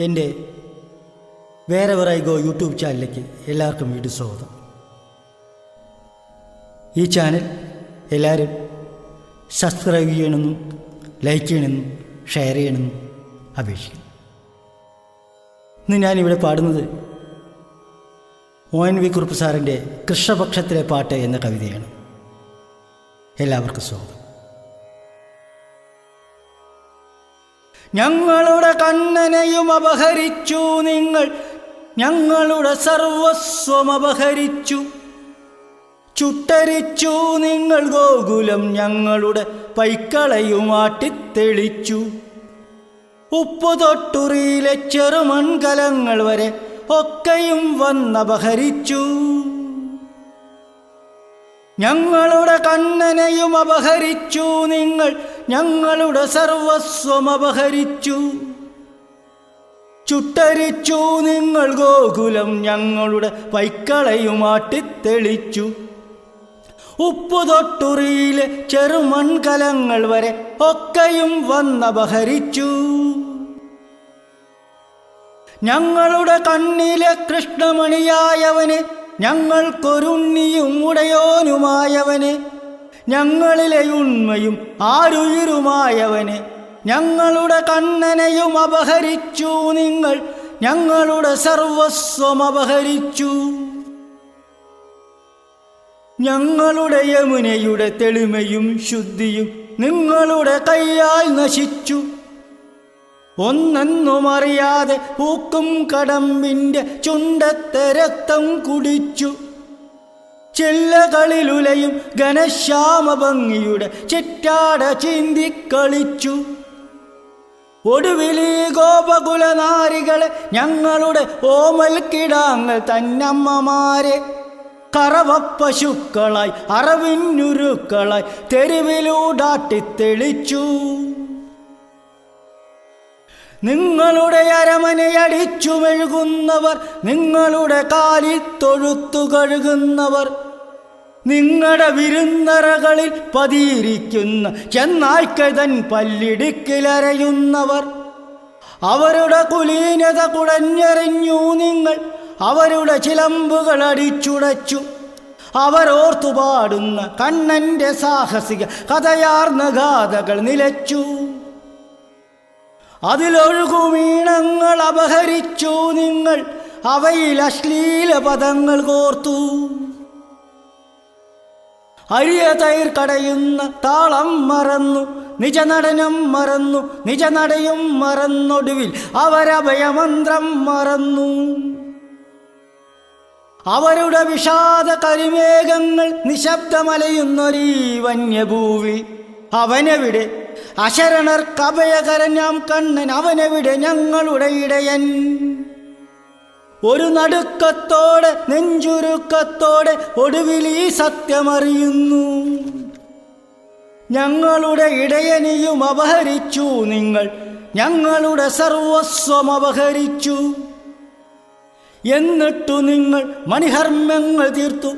എന്റെ വേറെ വേറെ ഗോ യൂട്യൂബ് ചാനലിലേക്ക് എല്ലാവർക്കും വീണ്ടും സ്വാഗതം. ഈ ചാനൽ എല്ലാവരും സബ്സ്ക്രൈബ് ചെയ്യണമെന്നും ലൈക്ക് ചെയ്യണമെന്നും ഷെയർ ചെയ്യണമെന്നും അപേക്ഷിക്കുന്നു. ഇന്ന് ഞാനിവിടെ പാടുന്നത് ഒ എൻ വി കുറുപ്പ് സാറിന്റെ കൃഷ്ണപക്ഷത്തിലെ പാട്ട് എന്ന കവിതയാണ്. എല്ലാവർക്കും സ്വാഗതം. ഞങ്ങളുടെ കണ്ണനെയും അപഹരിച്ചു നിങ്ങൾ. ഞങ്ങളുടെ സർവസ്വം അപഹരിച്ചു. ചുട്ടരിച്ചു നിങ്ങൾ ഗോകുലം ഞങ്ങളുടെ പൈക്കളയുമാട്ടിത്തെളിച്ചു ഉപ്പു തൊട്ടുറിയിലെ ചെറുമൺകലങ്ങൾ വരെ ഒക്കെയും വന്നപഹരിച്ചു. ഞങ്ങളുടെ കണ്ണനെയും അപഹരിച്ചു നിങ്ങൾ. ഞങ്ങളുടെ സർവസ്വം അപഹരിച്ചു. ചുട്ടരിച്ചു നിങ്ങൾ ഗോകുലം ഞങ്ങളുടെ പൈക്കളയുമാട്ടിത്തെളിച്ചു ഉപ്പു തൊട്ടുറിയിലെ ചെറുമൺകലങ്ങൾ വരെ ഒക്കെയും വന്നപഹരിച്ചു. ഞങ്ങളുടെ കണ്ണിലെ കൃഷ്ണമണിയായവന് ഞങ്ങൾക്കൊരുണ്ണിയും ഉടയോനുമായവന് ഞങ്ങളിലെ ഉണ്മയും ആരുയിരുമായവന് ഞങ്ങളുടെ കണ്ണനെയും അപഹരിച്ചു നിങ്ങൾ. ഞങ്ങളുടെ സർവസ്വം അപഹരിച്ചു. ഞങ്ങളുടെ യമുനയുടെ തെളിമയും ശുദ്ധിയും നിങ്ങളുടെ കൈയാൽ നശിച്ചു. ഒന്നെന്നും അറിയാതെ പൂക്കും കടമ്പിന്റെ ചുണ്ടത്തെ രക്തം കുടിച്ചു. ചില്ലകളിലുലയും ഘനശ്യാമഭംഗിയുടെ ചിറ്റാട ചിന്തിക്കളിച്ചു. ഒടുവിലീ ഗോപകുലനാരികളെ ഞങ്ങളുടെ ഓമൽ കിടാങ്ങൾ തന്നമ്മമാരെ കറവപ്പശുക്കളായി അറവിന്നുരുക്കളായി തെരുവിലൂടാട്ടിത്തെളിച്ചു. നിങ്ങളുടെ അരമനയടിച്ചു മെഴുകുന്നവർ നിങ്ങളുടെ കാലിൽ തൊഴുത്തു കഴുകുന്നവർ നിങ്ങളുടെ വിരുന്നറകളിൽ പതിയിരിക്കുന്ന ചെന്നായ്ക്കതൻ പല്ലിടുക്കിലരയുന്നവർ അവരുടെ കുലീനത കുടഞ്ഞെറിഞ്ഞു നിങ്ങൾ അവരുടെ ചിലമ്പുകൾ അടിച്ചുടച്ചു അവരോർത്തു പാടുന്ന കണ്ണന്റെ സാഹസിക കഥയാർന്ന ഗാഥകൾ നിലച്ചു. അതിലൊഴുകുമീണങ്ങൾ അപഹരിച്ചു നിങ്ങൾ അവയിൽ അശ്ലീല പദങ്ങൾ കോർത്തു. അരിയ തൈർ കടയുന്ന താളം മറന്നു നിജനടനം മറന്നു നിജനടയും മറന്നൊടുവിൽ അവരഭയമന്ത്രം മറന്നു. അവരുടെ വിഷാദ കരിമേഘങ്ങൾ നിശബ്ദമലയുന്നൊരീ വന്യഭൂവി അവനെവിടെ അശരണർ കഭയകരഞ്ഞാം കണ്ണൻ അവനെവിടെ ഞങ്ങളുടെ ഇടയൻ? ഒരു നടുക്കത്തോടെ നെഞ്ചുരുക്കത്തോടെ ഒടുവിൽ ഈ സത്യമറിയുന്നു. ഞങ്ങളുടെ ഇടയനെയും അപഹരിച്ചു നിങ്ങൾ ഞങ്ങളുടെ സർവസ്വം അപഹരിച്ചു. എന്നിട്ടു നിങ്ങൾ മണിഹർമ്മങ്ങൾ തീർത്തു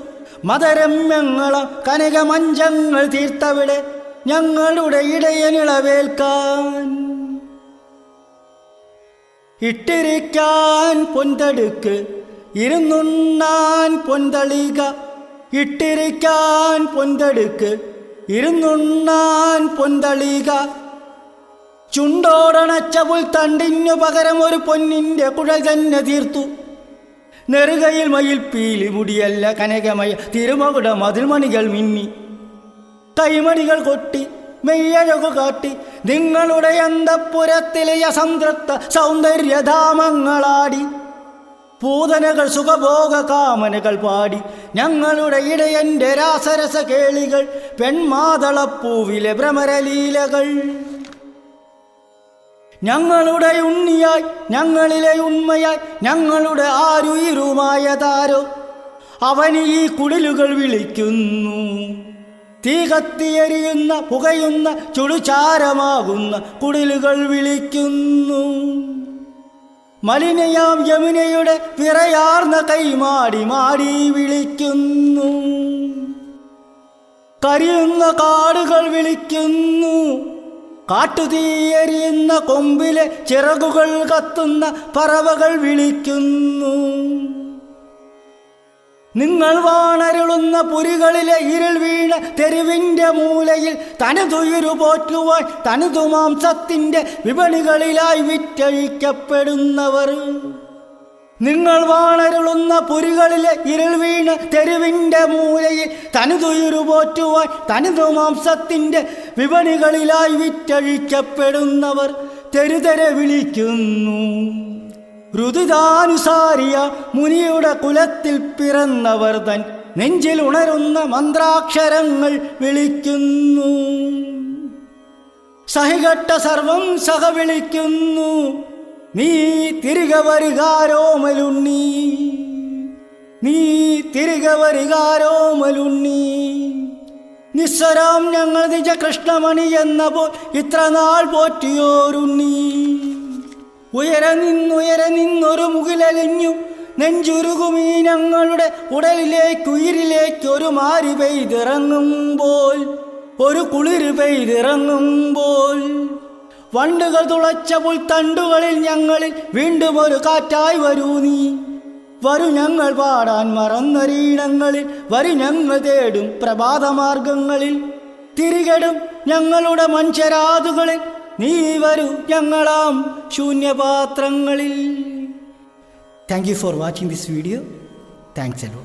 മതരമ്യങ്ങള കനകമഞ്ചങ്ങൾ തീർത്തവിടെ. ഞങ്ങളുടെ ഇടയനിളവേൽക്കാൻ. ഇട്ടിരിക്കാൻ പൊന്തടുക്ക് ഇരുന്നുണ്ണാൻ പൊന്തളിക. ഇട്ടിരിക്കാൻ പൊന്തടുക്ക് ഇരുന്നുണ്ണാൻ പൊന്തളിക. ചുണ്ടോടണച്ച പുൽത്തണ്ടിനു പകരം ഒരു പൊന്നിന്റെ കുഴൽ തന്നെ തീർത്തു. നെറുകയിൽ മയിൽ പീലി മുടിയല്ല കനകമയ തിരുമകുട മതിൽമണികൾ മിന്നി. കൈമണികൾ കൊട്ടി മെയ്യഴകു കാട്ടി. നിങ്ങളുടെ അന്തപ്പുരത്തിലെ അസംതൃപ്ത സൗന്ദര്യധാമങ്ങളാടി. പൂതനകൾ സുഖഭോഗ കാമനകൾ പാടി. ഞങ്ങളുടെ ഇടയന്റെ രാസരസ കേളികൾ പെൺമാതളപ്പൂവിലെ ഭ്രമരലീലകൾ. ഞങ്ങളുടെ ഉണ്ണിയായി ഞങ്ങളിലെ ഉണ്മയായി ഞങ്ങളുടെ ആരുയിരുമായ താരോ അവന് ഈ കുടിലുകൾ വിളിക്കുന്നു. തീ കത്തിയെരിയുന്ന പുകയുന്ന ചുടുചാരമാകുന്ന കുടിലുകൾ വിളിക്കുന്നു. മലിനയാം യമുനയുടെ പിറയാർന്ന കൈമാടി മാടി വിളിക്കുന്നു. കരിയുന്ന കാടുകൾ വിളിക്കുന്നു. കാട്ടുതീയറിയുന്ന കൊമ്പിലെ ചിറകുകൾ കത്തുന്ന പറവകൾ വിളിക്കുന്നു. നിങ്ങൾ വാണരുളുന്ന പുരികളിലെ ഇരുൾ വീണ തെരുവിന്റെ മൂലയിൽ തനതുയിരു പോറ്റുവാൻ തനതു മാംസത്തിന്റെ വിപണികളിലായി വിറ്റഴിക്കപ്പെടുന്നവർ. നിങ്ങൾ വാണരുളുന്ന പുരികളിലെ ഇരുൾ വീണ തെരുവിന്റെ മൂലയിൽ തനതുയിരു പോറ്റുവാൻ തനതു മാംസത്തിന്റെ വിപണികളിലായി വിറ്റഴിക്കപ്പെടുന്നവർ തെരുതെരെ വിളിക്കുന്നു. ഋതുതാനുസാരിയ മുനിയുടെ കുലത്തിൽ പിറന്നവർ തൻ നെഞ്ചിൽ ഉണരുന്ന മന്ത്രാക്ഷരങ്ങൾ വിളിക്കുന്നു. സഹികട്ട സർവം സഹ വിളിക്കുന്നു. നീ തിരികെ വരികാരോമലുണ്ണി നീ തിരികെ വരികാരോമലുണ്ണി നിസ്സരാം ഞങ്ങൾ നിജ കൃഷ്ണമണി എന്ന പോ ഇത്ര നാൾ പോറ്റിയോരുണ്ണി. ഉയര നിന്നുയര നിന്നൊരു മുകിലലിഞ്ഞു. നെഞ്ചുരുകുമീ ഞങ്ങളുടെ ഉടലിലേക്ക് ഉയിരിലേക്ക് ഒരു മാരി പെയ്തിറങ്ങുമ്പോൾ ഒരു കുളിര് പെയ്തിറങ്ങുമ്പോൾ. വണ്ടുകൾ തുളച്ച പുൽത്തണ്ടുകളിൽ ഞങ്ങളിൽ വീണ്ടും ഒരു കാറ്റായി വരൂ നീ. വരു ഞങ്ങൾ പാടാൻ മറന്നരീണങ്ങളിൽ വരു ഞങ്ങൾ തേടും പ്രഭാതമാർഗങ്ങളിൽ. തിരികെടും ഞങ്ങളുടെ മഞ്ചരാതുകളിൽ നീ വരൂ ഞങ്ങളാം ശൂന്യപാത്രങ്ങളിൽ. Thank you for watching this video thanks എല്ലോ